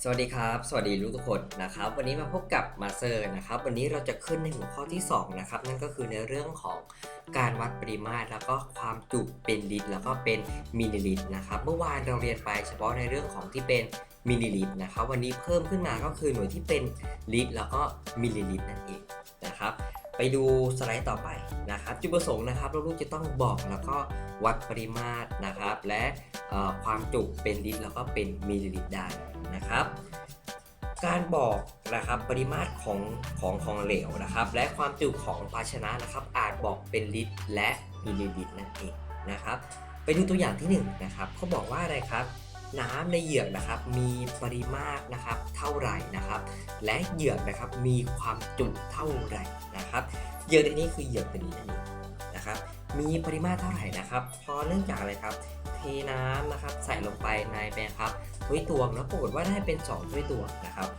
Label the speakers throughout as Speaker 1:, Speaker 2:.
Speaker 1: สวัสดีครับ สวัสดีลูกทุกคนนะครับ วันนี้มาพบกับมาเซอร์นะครับ วันนี้เราจะขึ้นในหัวข้อที่ 2 นะครับ นั่นก็คือในเรื่องของการวัดปริมาตร แล้วก็ความจุเป็นลิตร แล้วก็เป็นมิลลิลิตรนะครับ เมื่อวานเราเรียนไปเฉพาะในเรื่องของที่เป็นมิลลิลิตรนะครับ วันนี้เพิ่มขึ้นมาก็คือหน่วยที่เป็นลิตร แล้วก็มิลลิลิตรนั่นเองนะครับไปดูสไลด์ต่อไปนะครับจุดประสงค์นะครับลูกจะต้องบอกแล้วก็วัดปริมาตรนะครับ และความจุเป็นลิตรแล้วก็เป็นมิลลิลิตรได้ นะครับ การบอกนะครับปริมาตรของของของเหลวนะครับ และความจุของภาชนะนะครับ อาจบอกเป็นลิตรและมิลลิลิตรนั่นเองนะครับ ไปดูตัวอย่างที่1นงนะครับเขาบอกว่าอะไรครับ น้ำในเหยือกนะครับมีปริมาตรนะครับเท่าไหร่นะครับ และเหยือกนะครับมีความจุเท่าไหร่นะครับเหยือกในนี้คือเหยือกตัวนี้นั่นเองนะครับมีปริมาตรเท่าไหร่นะครับเพราะเนื่องจากอะไรครับ เทน้ำนะครับใส่ลงไปในแปรครับ ถ้วยตวงแล้วปรากฏว่าได้เป็น 2 ถ้วยตวงนะครับ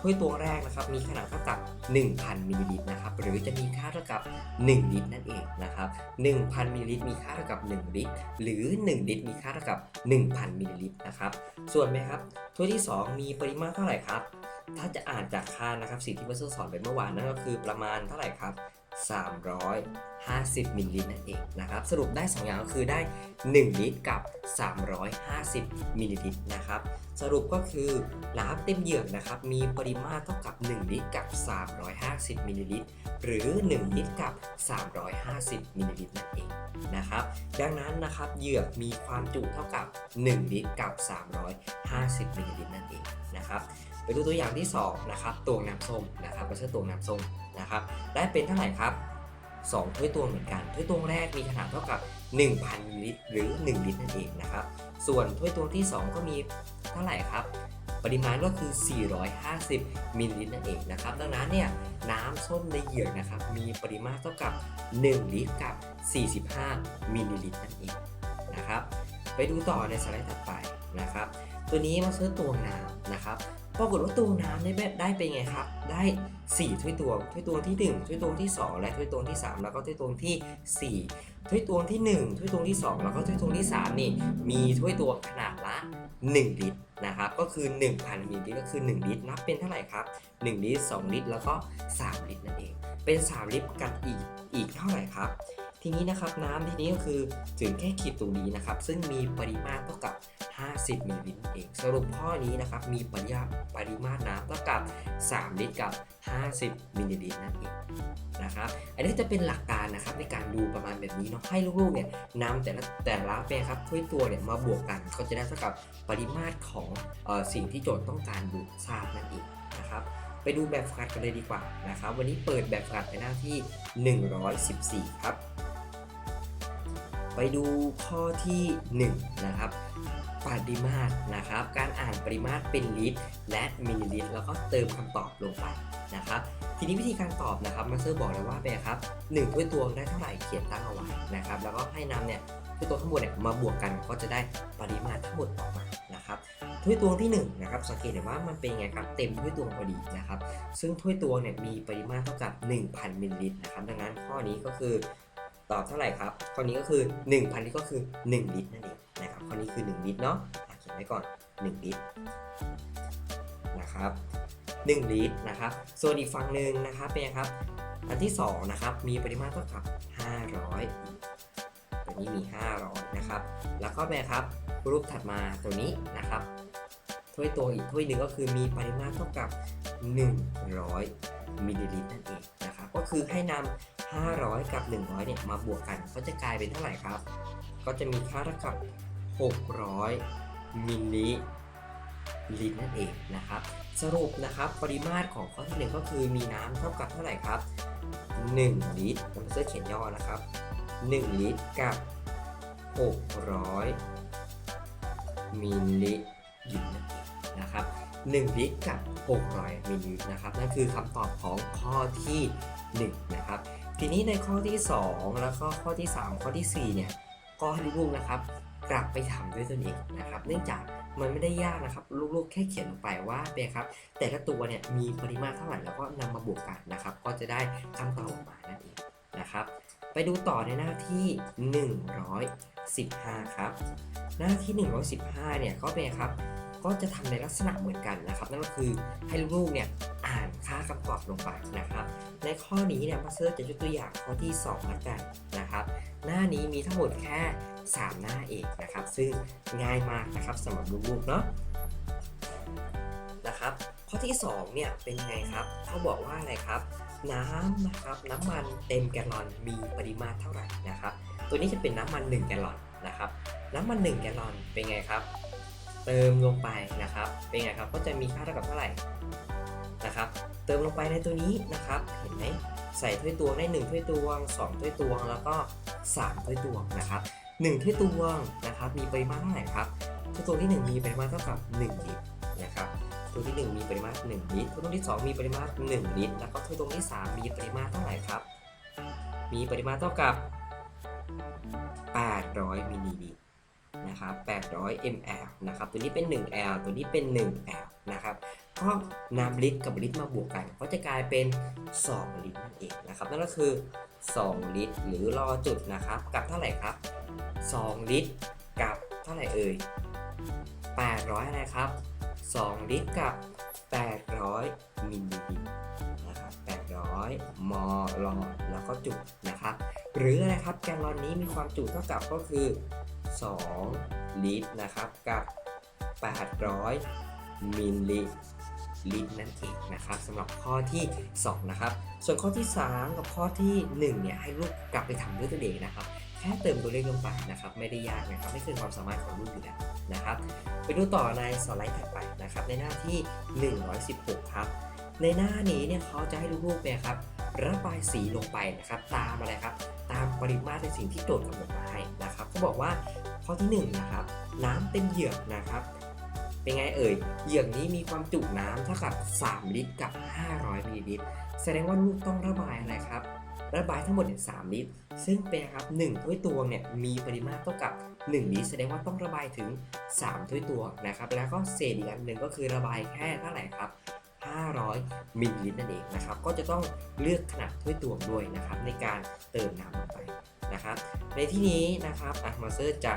Speaker 1: ถ้วยตวงแรกนะครับมีขนาดเท่ากับ 1,000มิลลิลิตรนะครับหรือจะมีค่าเท่ากับ 1 ลิตรนั่นเองนะครับ1,000มิลลิลิตรมีค่าเท่ากับ 1 ลิตร หรือ 1 ลิตรมีค่าเท่ากับ 1,000มิลลิลิตรนะครับส่วนไหมครับถ้วยที่ 2 มีปริมาตรเท่าไหร่ครับถ้าจะอ่านจากค่านะครับสิ่งที่มาสเตอร์สอนไปเมื่อวานนั่นก็คือประมาณเท่าไหร่ครับ 350มิลลิลิตรนั่นเองนะครับสรุปได้ 2 อย่างก็คือได้ 1 ลิตรกับ 350มิลลิลิตรนะครับสรุปก็คือน้ำเต็มเหยือกนะครับมีปริมาตรเท่ากับ 1 ลิตรกับ 350มิลลิลิตรหรือ 1 ลิตรกับ 350มิลลิลิตรนั่นเองนะครับดังนั้นนะครับเหยือกมีความจุเท่ากับ 1 ลิตรกับ 350มิลลิลิตรนั่นเองนะครับ ไปดูตัวอย่างที่2นะครับตวงน้ำส้มนะครับก็ใช้ตวงน้ำส้มนะครับได้เป็นเท่าไหร่ครับ2ถ้วยตวงเหมือนกันถ้วยตวงแรกมีขนาดเท่ากับ 1,000มิลลิลิตรหรือ 1 ลิตรนั่นเองนะครับส่วนถ้วยตวงที่ 2 ก็มีเท่าไหร่ครับปริมาณก็คือ 450 มิลลิลิตรนั่นเองนะครับ ดังนั้นเนี่ยน้ำส้มในเหยือกนะครับ มีปริมาตรเท่ากับ 1 ลิตรกับ 45 มิลลิลิตรนั่นเองนะครับ ไปดูต่อในสไลด์ถัดไปนะครับ ตัวนี้มาซื้อตวงน้ำนะครับ ปรากฏว่าตัวน้ำได้แบบได้เป็นไงครับ ได้4ถ้วยตวงถ้วยตวงที่ 1ถ้วยตวงที่ 2 และถ้วยตวงที่ 3 แล้วก็ถ้วยตวงที่ 4ถ้วยตวงที่ 1ถ้วยตวงที่ 2 แล้วก็ถ้วยตวงที่ 3 นี่ มีถ้วยตวงขนาดละ 1 ลิตรนะครับ ก็คือ 1,000มิลลิลิตรก็คือ 1 ลิตร นับเป็นเท่าไหร่ครับ 1 ลิตร 2 ลิตร แล้วก็ 3 ลิตรนั่นเอง เป็น 3 ลิตรกันอีกอีกเท่าไหร่ครับ ทีนี้นะครับน้ำทีนี้ก็คือถึงแค่ขีดตรงนี้นะครับ ซึ่งมีปริมาตรเท่ากับ 50มิลลิลิตรเอง สรุปข้อนี้นะครับ มีปริมาตรปริมาตรน้ำเท่ากับ 3 ลิตรกับ 50มิลลิลิตรนั่นเองนะครับ อันนี้จะเป็นหลักการนะครับในการดูประมาณแบบนี้เนาะให้ลูกๆเนี่ยนำแต่ละแต่ละแปรครับถ้วยตัวเนี่ยมาบวกกันก็จะได้เท่ากับปริมาตรของออสิ่งที่โจทย์ต้องการดูทราบนั่นเองนะครับไปดูแบบฝึกหัดกันเลยดีกว่านะครับ วันนี้เปิดแบบฝึกหัดไปหน้าที่ 114 ครับ ไปดูข้อที่ 1 นะครับปริมาตรนะครับ การอ่านปริมาตรเป็นลิตร และมิลลิลิตร แล้วก็เติมคำตอบลงไปนะครับ ทีนี้วิธีการตอบนะครับมาสเตอร์บอกเลยว่าเป็นครับหนึ่งถ้วยตวงได้เท่าไหร่เขียนตั้งเอาไว้นะครับ แล้วก็ให้นำเนี่ยถ้วยตวงทั้งหมดเนี่ยมาบวกกันก็จะได้ปริมาตรทั้งหมดออกมานะครับถ้วยตวงที่1นงนะครับสังเกตเห็นว่ามันเป็นไงครับเต็มถ้วยตวงพอดีนะครับ ซึ่งถ้วยตวงเนี่ยมีปริมาตรเท่ากับ 1,000มิลลิลิตรนะครับดังนั้นข้อนี้ก็คือ ตอบเท่าไหร่ครับข้อนี้ก็คือ 1,000นี่ก็คือ 1 ลิตรนั่นเองนะครับข้อนี้คือ 1 ลิตรเนาะเขียนไว้ก่อน 1 ลิตรนะครับ1ลิตรนะครับส่วนอีกฝั่งหนึ่งนะครับเป็นไงครับ อันที่2นะครับมีปริมาตรเท่ากับ500ตัวนี้มี 500นะครับแล้วก็แปลครับรูปถัดมาตัวนี้นะครับถ้วยตวงอีกถ้วยหนึ่งก็คือมีปริมาตรเท่ากับ 100มิลลิลิตรนั่นเองนะครับก็คือให้นำ 500 กับ 100เนี่ยมาบวกกันก็จะกลายเป็นเท่าไหร่ครับ ก็จะมีค่าเท่ากับ 600 มิลลิลิตรนั่นเองนะครับ สรุปนะครับปริมาตรของข้อที่1ก็คือมีน้ำเท่ากับเท่าไหร่ครับ 1 ลิตรผมจะเขียนย่อนะครับ 1 ลิตรกับ 600 มิลลิลิตรนั่นเองนะครับ1ลิตรกับ 600มิลลิลิตรนะครับนั่นคือคำตอบของข้อที่ 1 นะครับ ทีนี้ในข้อที่ 2 แล้วก็ข้อที่ 3 ข้อทีสี่4 เนี่ยก็ให้ลูกๆนะครับ กลับไปทำด้วยตนเองนะครับ เนื่องจากมันไม่ได้ยากนะครับ ลูกๆ แค่เขียนลงไปว่าเป็นครับ แต่ละตัวเนี่ยมีปริมาตรเท่าไหร่แล้วก็นำมาบวกกันนะครับ ก็จะได้คำตอบออกมานั่นเองนะครับ ไปดูต่อในหน้าที่ 115 ครับ หน้าที่ 115 เนี่ยก็เป็นครับก็จะทำในลักษณะเหมือนกันนะครับ นั่นก็คือให้ลูกๆเนี่ยอ่าน ค่าคำตอบลงไปนะครับ ในข้อนี้เนี่ยมาสเตอร์จะยกตัวอย่างข้อที่2ละกันนะครับ หน้านี้มีทั้งหมดแค่ 3 หน้าเองนะครับ ซึ่งง่ายมากนะครับสำหรับลูกๆเนาะนะครับ ข้อที่ 2 เนี่ยเป็นไงครับเขาบอกว่าอะไรครับ น้ำนะครับน้ำมันเต็มแกลลอนมีปริมาตรเท่าไหร่นะครับ ตัวนี้จะเป็นน้ำมัน 1 แกลลอนนะครับ น้ำมัน 1 แกลลอนเป็นไงครับ เติมลงไปนะครับ เป็นไงครับก็จะมีค่าเท่ากับเท่าไหร่ นะครับ เติมลงไปในตัวนี้นะครับ เห็นไหมใส่ถ้วยตวงได้1ถ้วยตวง 2 ถ้วยตวง แล้วก็3ถ้วยตวงนะครับ1ถ้วยตวงนะครับ มีปริมาตรเท่าไหร่ครับถ้วยตวงที่ 1 มีปริมาตรเท่ากับ1ลิตรนะครับถ้วยที่ 1 มีปริมาตร1ลิตรถ้วยตวงที่ 2 มีปริมาตร1ลิตร แล้วก็ถ้วยตวงที่ 3 มีปริมาตรเท่าไหร่ครับ มีปริมาตรเท่ากับ 800มิลลิลิตร นะครับ800 ml นะครับ ตัวนี้เป็น 1L ตัวนี้เป็น 1L นะครับ ก็นำลิตรกับลิตรมาบวกกัน ก็จะกลายเป็น 2 ลิตรนั่นเองนะครับ นั่นก็คือ 2 ลิตร หรือรอจุดนะครับ กับเท่าไหร่ครับ 2 ลิตร กับเท่าไหร่เอ่ย 800 อะไรครับ 2 ลิตรกับ 800 มิลลิลิตรนะครับ 800 มล แล้วก็จุดนะครับ หรืออะไรครับ แกลลอนนี้มีความจุเท่ากับก็คือ 2 ลิตรนะครับ กับ 800 มิลลิลิตรนั่นเองนะครับสำหรับข้อที่ 2 นะครับ ส่วนข้อที่ 3 กับข้อที่ 1 เนี่ยให้ลูกกลับไปทำด้วยตัวเองนะครับ แค่เติมตัวเลขลงไปนะครับ ไม่ได้ยากนะครับไม่เกินความสามารถของลูกอยู่แล้วนะครับ ไปดูต่อในสไลด์ถัดไปนะครับ ในหน้าที่ 116 ครับ ในหน้านี้เนี่ยเขาจะให้ลูกๆเนี่ยครับระบายสีลงไปนะครับ ตามอะไรครับ ตามปริมาตรในสิ่งที่โจทย์กำหนดมาให้นะครับเขาบอกว่าข้อที่1นนะครับน้ำเต็มเหยือกนะครับ เป็นไงเอ่ยเหยือกนี้มีความจุน้ำเท่ากับ 3 ลิตรกับ 500มิลลิลิตรแสดงว่าลูกต้องระบายอะไรครับระบายทั้งหมดเนี่ย3ลิตร ซึ่งเป็นครับ1ถ้วยตวงเนี่ยมีปริมาตรเท่ากับ 1 ลิตร แสดงว่าต้องระบายถึง 3 ถ้วยตวงนะครับ แล้วก็เศษอีกอันหนึ่งก็คือระบายแค่เท่าไหร่ครับ 500 มิลลิลิตรนั่นเองนะครับ ก็จะต้องเลือกขนาดถ้วยตวงด้วยนะครับ ในการเติมน้ำลงไปนะครับ ในที่นี้นะครับมาเตอร์จะ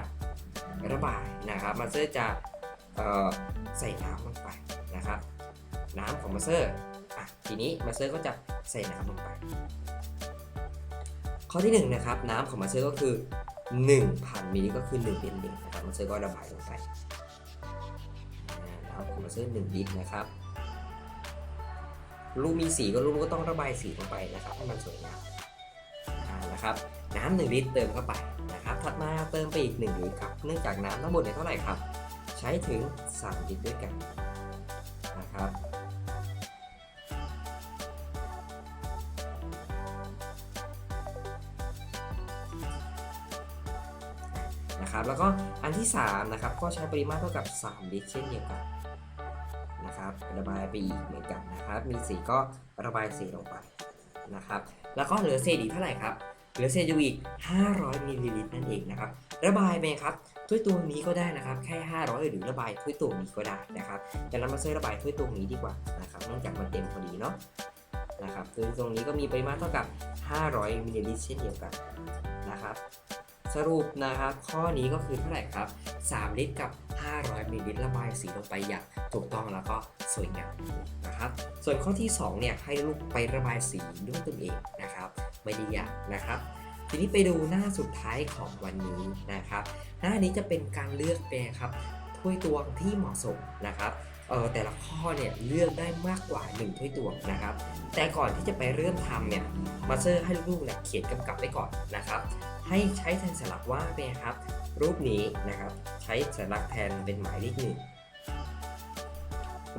Speaker 1: ระบายนะครับมาเตอร์จะใส่น้ำลงไปนะครับ น้ำของมาเตอร์อะทีนี้มาเตอร์ก็จะใส่น้ำลงไป ข้อที่หนึ่งนะครับน้ำของมาเตอร์ก็คือ 1,000มิลลิก็คือ1ลิตรเองนะครับมาเตอร์ก็ระบายลงไปน้ำของมาเตอร์1ลิตรนะครับ ลูกมีสีก็ลูกก็ต้องระบายสีลงไปนะครับให้มันสวยงามนะครับน้ำหนึ่งลิตรเติมเข้าไปนะครับถัดมาเติมไปอีก1ลิตรครับเนื่องจากน้ำทั้งหมดเนี่ยเท่าไหร่ครับ ใช้ถึง 3 ลิตรด้วยกันนะครับนะครับแล้วก็อันที่3นะครับก็ใช้ปริมาตรเท่ากับ 3 ลิตรเช่นเดียวกัน นะครับ ระบายไปอีกเหมือนกันนะครับ มีสีก็ระบายสีลงไปนะครับ แล้วก็เหลือเศษอีกเท่าไหร่ครับ เหลือเศษอยู่อีก 500มิลลิลิตรนั่นเองนะครับ ระบายไปครับถ้วยตวงนี้ก็ได้นะครับ แค่ 500 หรือระบายถ้วยตวงนี้ก็ได้นะครับแต่เรามาเซอร์ระบายถ้วยตวงนี้ดีกว่านะครับเนื่องจากมันเต็มพอดีเนาะนะครับถ้วยตวงนี้ก็มีปริมาตรเท่ากับ 500มิลลิลิตรเช่นเดียวกันนะครับ สรุปนะครับ ข้อนี้ก็คือเท่าไหร่ครับ 3 ลิตรกับ 500มิลลิลิตรระบายสีลงไปอย่างถูกต้องแล้วก็สวยงามนะครับ ส่วนข้อที่2เนี่ยให้ลูกไประบายสีด้วยตนเองนะครับ ไม่ได้ยากนะครับ ทีนี้ไปดูหน้าสุดท้ายของวันนี้นะครับ หน้านี้จะเป็นการเลือกเป็นครับถ้วยตวงที่เหมาะสมนะครับเออแต่ละข้อเนี่ยเลือกได้มากกว่า1ถ้วยตวงนะครับ แต่ก่อนที่จะไปเริ่มทำเนี่ยมาสเตอร์ให้ลูกๆเนี่ยเขียนกำกับไว้ก่อนนะครับ ให้ใช้แทนสลักว่าเป็นครับ รูปนี้นะครับใช้สัญลักษณ์แทนเป็นหมายเลขหนึ่ง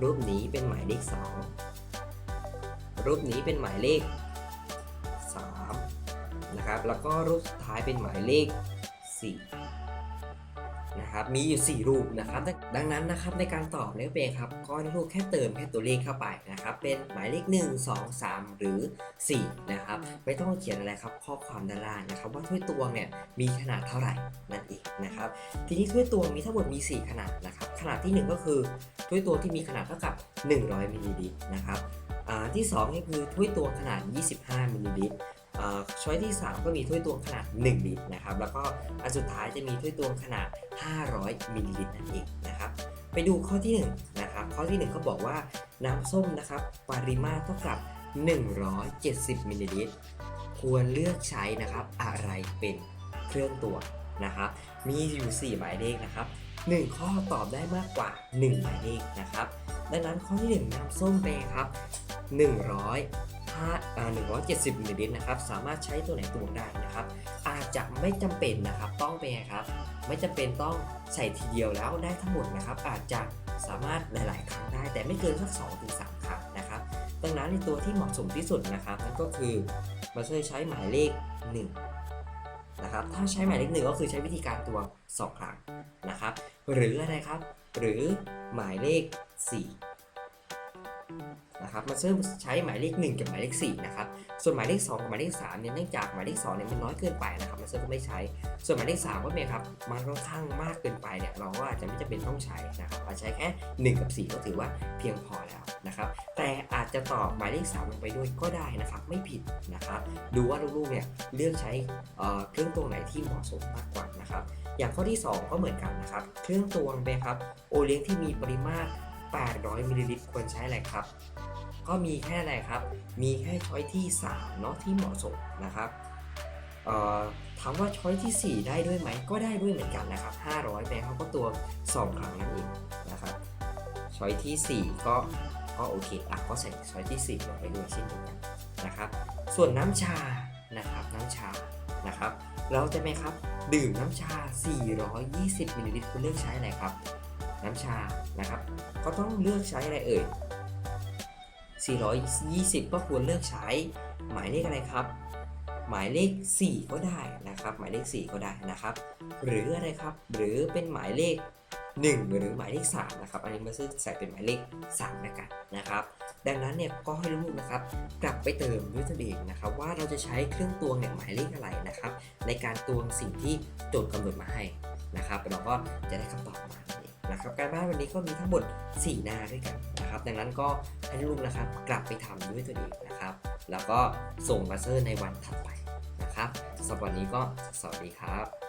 Speaker 1: รูปนี้เป็นหมายเลขสองรูปนี้เป็นหมายเลขสามนะครับแล้วก็รูปสุดท้ายเป็นหมายเลขสี่ นะครับมีอยู่ 4 รูปนะครับ ดังนั้นนะครับในการตอบเนี่ยเป็นครับก็ให้ลูกแค่เติมแค่ตัวเลขเข้าไปนะครับ เป็นหมายเลข 1 2 3 หรือ 4 นะครับ ไม่ต้องเขียนอะไรครับข้อความด้านล่างนะครับ ว่าถ้วยตวงเนี่ยมีขนาดเท่าไหร่นั่นเองนะครับ ทีนี้ถ้วยตวงมีทั้งหมดมี 4 ขนาดนะครับ ขนาดที่ 1 ก็คือถ้วยตวงที่มีขนาดเท่ากับ 100มิลลิลิตรนะครับที่2นี่คือถ้วยตวงขนาด 25มิลลิลิตร ช้อยที่ 3 ก็มีถ้วยตวงขนาด 1 ลิตรนะครับ แล้วก็อันสุดท้ายจะมีถ้วยตวงขนาด 500มิลลิลิตรนั่นเองนะครับ ไปดูข้อที่1นะครับ ข้อที่1เขาบอกว่าน้ำส้มนะครับ ปริมาตรเท่ากับ 170มิลลิลิตร ควรเลือกใช้นะครับอะไรเป็นเครื่องตวงนะครับ มีอยู่ 4 หมายเลขนะครับ 1 ข้อตอบได้มากกว่า 1 หมายเลขนะครับ ดังนั้นข้อที่ 1 น้ำส้มแปรครับ100 5อ่า 170มิลลิลิตรนะครับสามารถใช้ตัวไหนตวงได้นะครับ อาจจะไม่จำเป็นนะครับต้องเป็นไงครับ ไม่จำเป็นต้องใส่ทีเดียวแล้วได้ทั้งหมดนะครับ อาจจะสามารถหลาย ๆ ครั้งได้ แต่ไม่เกินสัก2-3ถึง3ครั้งนะครับดังนั้นในตัวที่เหมาะสมที่สุดนะครับนั่นก็คือมาช่วยใช้หมายเลข1นะครับถ้าใช้หมายเลขหนึ่งก็คือใช้วิธีการตวงสองครั้งนะครับ หรืออะไรครับ หรือหมายเลข 4 นะครับมาเริ่มใช้หมายเลข 1 กับหมายเลข4นะครับส่วนหมายเลข 2 กับหมายเลข3เนี่ยเนื่องจากหมายเลข2เนี่ยมันน้อยเกินไปนะครับมาเริ่มก็ไม่ใช้ ส่วนหมายเลข3ก็เนี่ยครับมันค่อนข้างมากเกินไปเนี่ยเราก็อาจจะไม่จำเป็นต้องใช้นะครับอาจใช้แค่ 1 กับ 4 ก็ถือว่าเพียงพอแล้วนะครับแต่อาจจะตอบหมายเลข 3 ลงไปด้วยก็ได้นะครับไม่ผิดนะครับดูว่าลูกๆเนี่ยเลือกใช้เเครื่องตวงไหนที่เหมาะสมมากกว่านะครับอย่างข้อที่ 2 ก็เหมือนกันนะครับเครื่องตวงนะครับโอเลี้ยงที่มีปริมาตร 800มิลลิลิตรควรใช้อะไรครับ ก็มีแค่อะไรครับ มีแค่ช้อยที่3เนาะที่เหมาะสมนะครับเอ่อถามว่าช้อยที่ 4 ได้ด้วยไหมก็ได้ด้วยเหมือนกันนะครับ 500แปลเขาก็ตัว 2 ครั้งนั่นเองนะครับช้อยที่ 4 ก็ก็โอเคอะก็ใส่ช้อยที่4ลงไปด้วยเช่นเดียวกันนะครับ ส่วนน้ำชานะครับน้ำชานะครับ เราจะไหมครับ ดื่มน้ำชา 420มิลลิลิตรคุณเลือกใช้อะไรครับ น้ำชานะครับ ก็ต้องเลือกใช้อะไรเอ่ย 420 ก็ควรเลือกใช้หมายเลขอะไรครับ หมายเลข 4 ก็ได้นะครับ หมายเลข 4 ก็ได้นะครับ หรืออะไรครับ หรือเป็นหมายเลข 1 หรือหมายเลข 3 นะครับ อันนี้มาซื้อใส่เป็นหมายเลข3แล้วกันนะครับ ดังนั้นเนี่ยก็ให้ลูกๆนะครับ กลับไปเติมด้วยตัวเองนะครับ ว่าเราจะใช้เครื่องตวงเนี่ยหมายเลขอะไรนะครับ ในการตวงสิ่งที่โจทย์กำหนดมาให้นะครับ เราก็จะได้คำตอบมา นะครับการบ้านวันนี้ก็มีทั้งหมด 4 หน้าด้วยกันนะครับ ดังนั้นก็ให้ลูกนะครับกลับไปทำด้วยตัวเองนะครับ แล้วก็ส่งมาเซอร์ในวันถัดไปนะครับสำหรับวันนี้ก็สวัสดีครับ